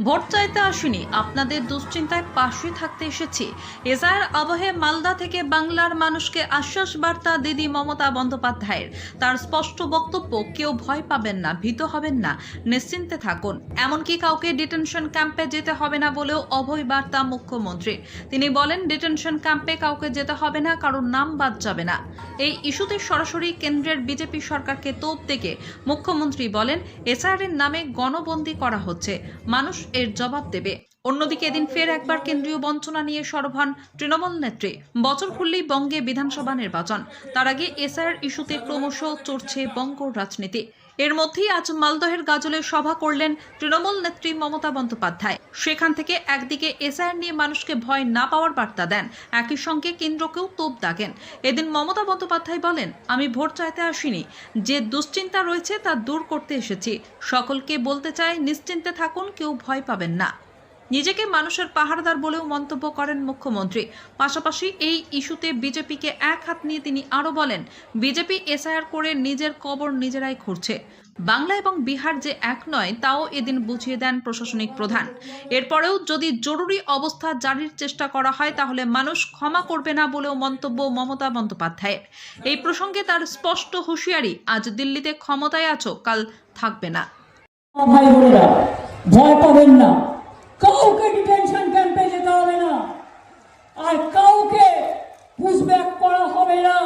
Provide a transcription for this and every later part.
Vote চাইতে আসিনি। আপনাদের দুশ্চিন্তায় পাশে থাকতে এসেছি। এসআইয়ের আবহে মালদা থেকে বাংলার মানুষকে আশ্বাস বার্তা দিদি মমতা বন্দ্যোপাধ্যায়ের। তার স্পষ্ট বক্তব্য, কেউ ভয় পাবেন না, ভীত হবেন না। নিশ্চিন্তে থাকুন। এমনকি কাউকে ডিটেনশন ক্যাম্পে যেতে হবে না বলেও অভয় বার্তা মুখ্যমন্ত্রী। তিনি বলেন, ডিটেনশন ক্যাম্পে কাউকে যেতে হবে না, কারোর নাম বাদ যাবে না। এই ইস্যুতে সরাসরি কেন্দ্রের বিজেপি সরকারকে তোপ থেকে মুখ্যমন্ত্রী বলেন এসআইআর নামে গণবন্দী করা হচ্ছে। মানুষ এর জবাব দেবে। অন্যদিকে এদিন ফের একবার কেন্দ্রীয় বঞ্চনা নিয়ে সরব হন তৃণমূল নেত্রী। বছর খুললেই বঙ্গে বিধানসভা নির্বাচন। তার আগে এসআর ইস্যুতে ক্রমশ চড়ছে বঙ্গ রাজনীতি। এর মধ্যেই আজ মালদহের গাজলে সভা করলেন তৃণমূল নেত্রী মমতা বন্দ্যোপাধ্যায়। সেখান থেকে একদিকে এসআইআর নিয়ে মানুষকে ভয় না পাওয়ার বার্তা দেন। একই সঙ্গে কেন্দ্রকেও তোপ দাগেন। এদিন মমতা বন্দ্যোপাধ্যায় বলেন, আমি ভোট চাইতে আসিনি। যে দুশ্চিন্তা রয়েছে তা দূর করতে এসেছি। সকলকে বলতে চাই, নিশ্চিন্তে থাকুন, কেউ ভয় পাবেন না। নিজেকে মানুষের পাহাড়দার বলেও মন্তব্য করেন মুখ্যমন্ত্রী। পাশাপাশি এই ইস্যুতে বিজেপিকে এক হাত নিয়ে তিনি আরও বলেন, বিজেপি এসআইআর করে নিজের কবর নিজেরাই খুঁড়ছে। বাংলা এবং বিহার যে এক নয়, তাও এদিন বুঝিয়ে দেন প্রশাসনিক প্রধান। এরপরেও যদি জরুরি অবস্থা জারির চেষ্টা করা হয়, তাহলে মানুষ ক্ষমা করবে না বলেও মন্তব্য মমতা বন্দ্যোপাধ্যায়ের। এই প্রসঙ্গে তার স্পষ্ট হুঁশিয়ারি, আজ দিল্লিতে ক্ষমতায় আছো, কাল থাকবে না। ভয় পাবেন না। কাউকে ডিটেনশন ক্যাম্পে যেতে হবে না। আর কাউকে পুশব্যাক করা হবে না।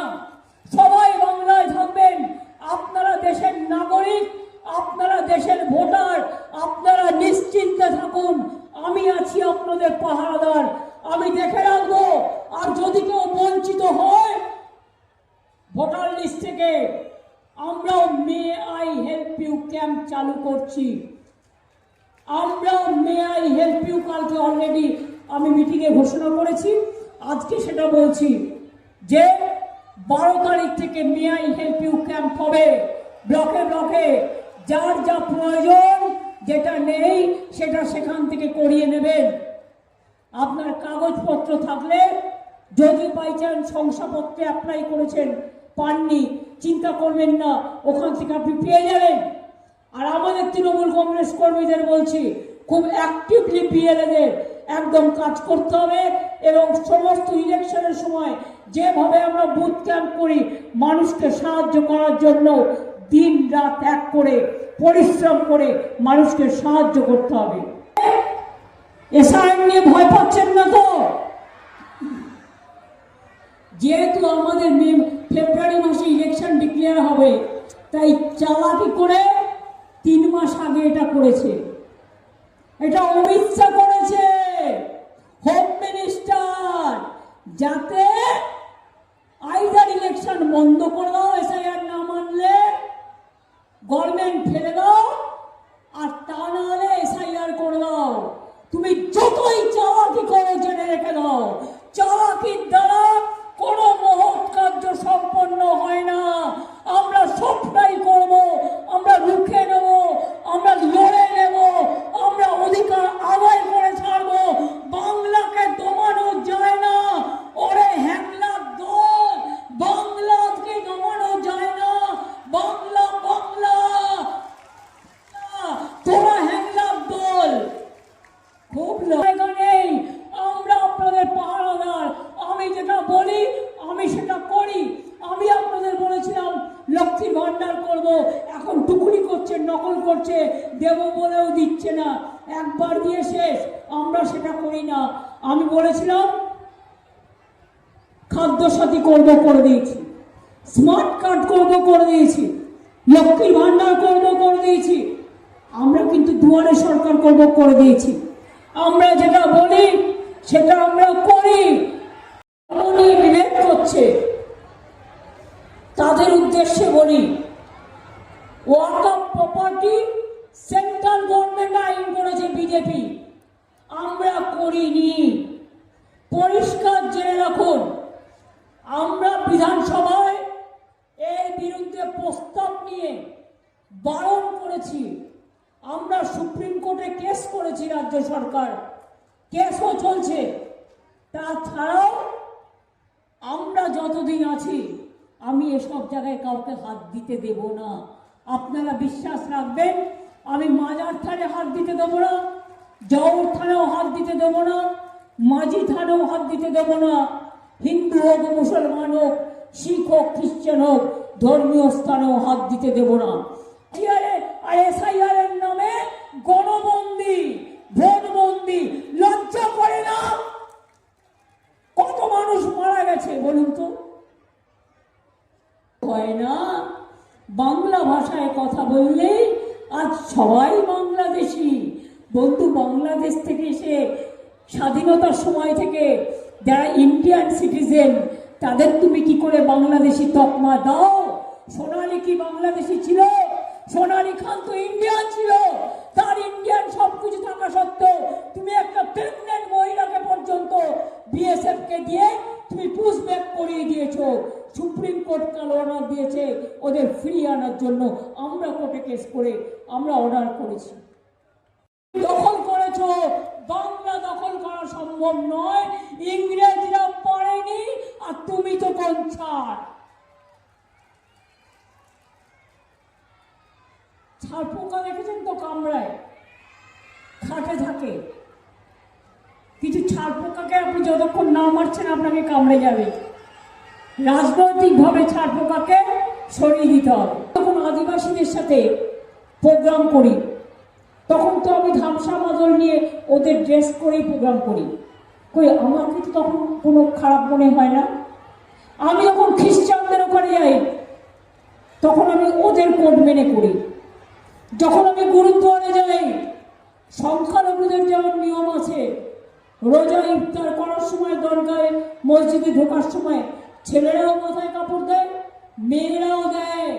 সবাই বাংলায় থাকবেন। আপনারা দেশের নাগরিক, আপনারা দেশের ভোটার, আপনারা নিশ্চিন্তে থাকুন। আমি আছি আপনাদের পাহারাদার। আমি দেখে রাখব। আর যদি কেউ বঞ্চিত হয়, ভোটার লিস্ট থেকে আমরাও may I help you camp চালু করছি। আমরাও মে আই হেল্প ইউ কালকে অলরেডি আমি মিটিংয়ে ঘোষণা করেছি। আজকে সেটা বলছি যে, বারো তারিখ থেকে may I help you camp হবে। ব্লকে ব্লকে যার যা প্রয়োজন, যেটা নেই, সেটা সেখান থেকে করিয়ে নেবেন। আপনার কাগজপত্র থাকলে, যদি বাই চান্স শংসাপত্রে অ্যাপ্লাই করেছেন, পাননি, চিন্তা করবেন না, ওখান থেকে আপনি পেয়ে যাবেন। আর আমাদের তৃণমূল কংগ্রেস কর্মীদের বলছি, খুব অ্যাক্টিভলি পিএলএদের একদম কাজ করতে হবে এবং সমস্ত ইলেকশনের সময় যেভাবে আমরা বুথ ক্যাম্প করি, মানুষকে সাহায্য করার জন্য দিন রাত এক করে পরিশ্রম করে মানুষকে সাহায্য করতে হবে। এসআইএম নিয়ে ভয় পাচ্ছেন না তো? যেহেতু আমাদের ফেব্রুয়ারি মাসে ইলেকশন ডিক্লেয়ার হবে, তাই চালাকি করে তিন মাস আগে এটা করেছে। এটা অমিত শাহ করেছে। হোম মিনিস্টার যাতে আইদার ইলেকশন বন্ধ করে দাও এসআইআর না মানলে গভর্নমেন্ট ফেলে দাও, আর তা না হলে এসআইআর করে দাও। তুমি যতই চালাকি করো, জেনে রেখে দাও চালাকির দ্বারা কোনো মহৎ কার্য সম্পন্ন হয় না আমরা সবটাই করব আমরা রুখে নেব আমরা লড়ে নেব আমরা অধিকার আদায় করে ছাড়বো বাংলাকে দমানো যায় না ওরে হ্যাংলার দল বাংলাকে দমানো যায় না বাংলা বাংলা তোরা হ্যাংলার দল খুব জায়গা নেই আমরা আপনাদের পাহারাদার আমি যেটা বলি আমি সেটা করি আমি আপনাদের বলেছিলাম লক্ষ্মীর ভান্ডার করব এখন টুকুরি করছে নকল করছে, দেব বলেও দিচ্ছে না। একবার দিয়ে শেষ, আমরা সেটা করি না। আমি বলেছিলাম, খাদ্য সাথী করব করে দিয়েছি। স্মার্ট কার্ড করব করে দিয়েছি। লক্ষ্মীর ভান্ডার করব করে দিয়েছি। আমরা কিন্তু দুয়ারে সরকার করব করে দিয়েছি। আমরা যেটা বলি, সেটা আমরা করি। বিভেদ করছে। তাদের উদ্দেশ্যে বলি Waqf property central government আইন করেছে বিজেপি আমরা করিনি। পরিষ্কার জেনে রাখুন, আমরা বিধানসভায় এর বিরুদ্ধে প্রস্তাব নিয়ে বারণ করেছি। আমরা সুপ্রিম কোর্টে কেস করেছি রাজ্য সরকার। কেসও চলছে। তাছাড়াও আমরা যতদিন আছি, আমি এসব জায়গায় কাউকে হাত দিতে দেব না। আপনারা বিশ্বাস রাখবেন, আমি মাজার থানে হাত দিতে দেবো না জওর থানেও হাত দিতে দেবো না মাঝি থানেও হাত দিতে দেবো না। হিন্দু হোক, মুসলমান হোক, শিখ হোক, খ্রিস্টান হোক, ধর্মীয় স্থানেও হাত দিতে দেবো না আরে আর এসআইআর এর নামে গণবন্দি ভোটবন্দি লজ্জা করে না কত মানুষ মারা গেছে বলুন তো হয় না বাংলা ভাষায় কথা বললেই আজ সবাই বাংলাদেশি। বন্ধু, বাংলাদেশ থেকে এসে স্বাধীনতার সময় থেকে যারা ইন্ডিয়ান সিটিজেন তাদের তুমি কি করে বাংলাদেশি তকমা দাও? সোনালি কি বাংলাদেশি ছিল? সোনালি খান তো ইন্ডিয়ান ছিল। ইন্ডিয়ান সব কিছু থাকা সত্ত্বেও তুমি একটা প্রেগনেন্ট মহিলাকে পর্যন্ত বিএসএফ কে দিয়ে তুমি পুশ ব্যাক করিয়ে দিয়েছ। সুপ্রিম কোর্ট কাল অর্ডার দিয়েছে ওদের ফিরিয়ে আনার জন্য। আমরা কোর্টে কেস করে আমরা অর্ডার করেছি। দখল করেছ। বাংলা দখল করা সম্ভব নয়। ইংরেজরা পারেনি আর তুমি তো কোন ছাড় ছাড় পোকা দেখেছেন তো কামড়ায় খাটে থাকে কিছু ছাড় পোকাকে আপনি যতক্ষণ না মারছেন আপনাকে কামড়ে যাবে। রাজনৈতিকভাবে ছাড় পোকাকে সরিয়ে দিতে হবে। তখন আদিবাসীদের সাথে প্রোগ্রাম করি, তখন তো আমি ধামসা মাদল নিয়ে ওদের ড্রেস করেই প্রোগ্রাম করি। কই আমার কিন্তু তখন কোনো খারাপ মনে হয় না। আমি যখন খ্রিস্টানদের ওখানে যাই, তখন আমি ওদের কোড মেনে করি। যখন আমি গুরুদ্বারে যাই, সংখ্যালঘুদের যেমন নিয়ম আছে রোজা ইফতার করার সময় দরগায় মসজিদে ঢোকার সময় ছেলেরাও মাথায় কাপড় দেয়, মেয়েরাও দেয়।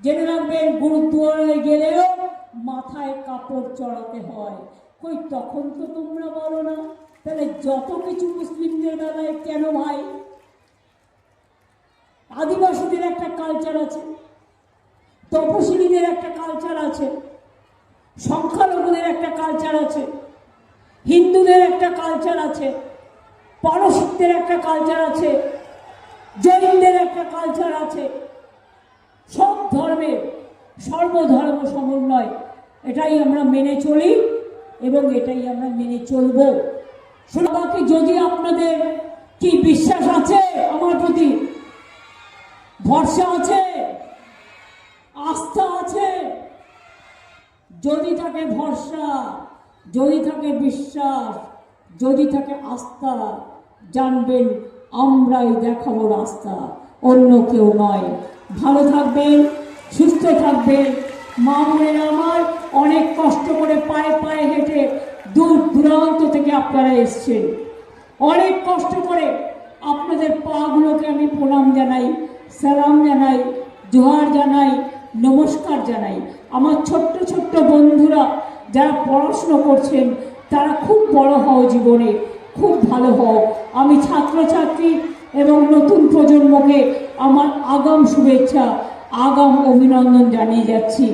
জেনে রাখবেন গুরুদ্বারে গেলেও মাথায় কাপড় চড়াতে হয়। কই, তখন তো তোমরা বলো না। তাহলে যত কিছু মুসলিমদের বেলায় কেন ভাই? আদিবাসীদের একটা কালচার আছে তপশিলীদের একটা কালচার আছে, সংখ্যালঘুদের একটা কালচার আছে। হিন্দুদের একটা কালচার আছে পারসিকদের একটা কালচার আছে, জৈনদের একটা কালচার আছে। সব ধর্মের সর্বধর্ম সমন্বয়, এটাই আমরা মেনে চলি এবং এটাই আমরা মেনে চলব। বাকি, যদি আপনাদের কি বিশ্বাস আছে আমার প্রতি? ভরসা আছে? আস্থা আছে? যদি থাকে ভরসা যদি থাকে বিশ্বাস, যদি থাকে আস্থা, জানবেন আমরাই দেখাবো রাস্তা, অন্য কেউ নয়। ভালো থাকবেন, সুস্থ থাকবেন। মা বোনেরা আমার অনেক কষ্ট করে পায়ে পায়ে হেঁটে দূর দূরান্ত থেকে আপনারা এসছেন। অনেক কষ্ট করে আপনাদের পাগুলোকে আমি প্রণাম জানাই, সালাম জানাই জোহার জানাই, নমস্কার জানাই। আমার ছোট্ট ছোট্ট বন্ধুরা যারা পড়াশুনো করছেন, তারা খুব বড় হও জীবনে, খুব ভালো হও। আমি ছাত্রছাত্রী এবং নতুন প্রজন্মকে আমার আগাম শুভেচ্ছা, আগাম অভিনন্দন জানিয়ে যাচ্ছি।